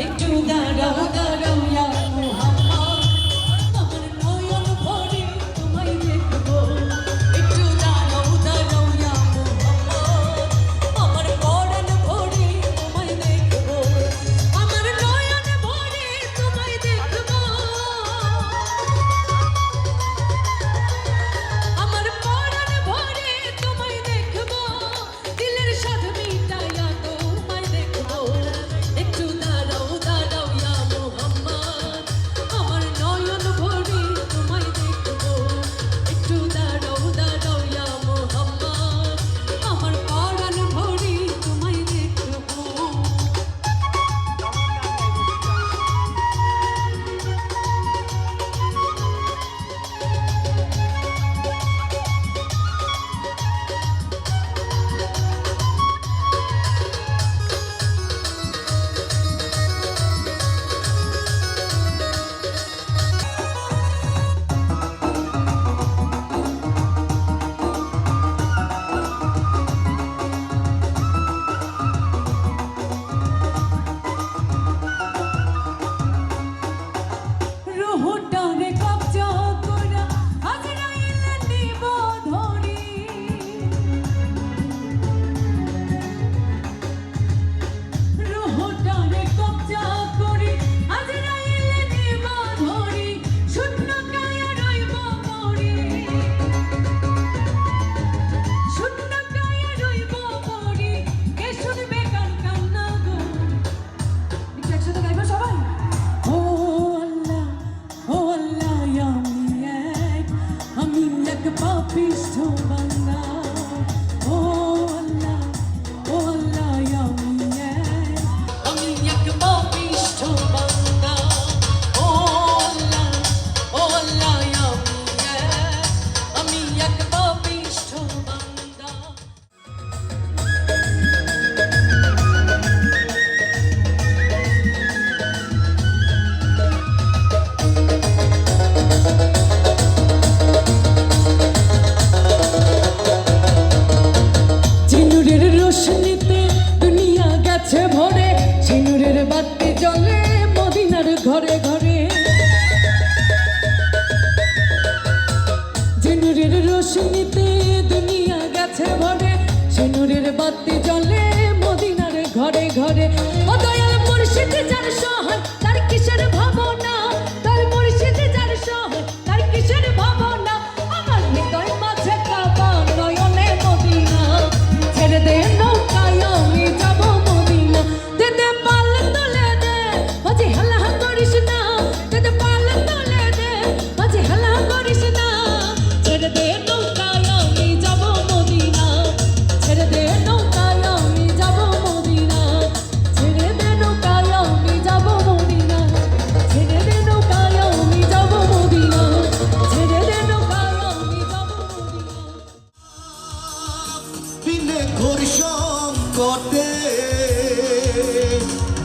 into the road. peace to my রোশনিতে দুনিয়া গেছে ভরে সেনুরের বাতি জলে মদিনার ঘরে ঘরে। ও দয়াল মুর্শিদ যার সহায়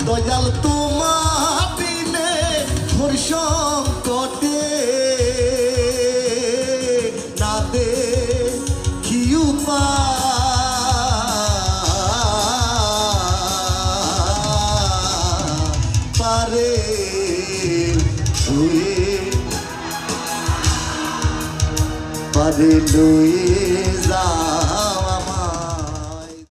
দয়াল তোমার দিনে ধর্ষণ কটে না দে কি পারে শুয়ে পারে লুয়ে যা।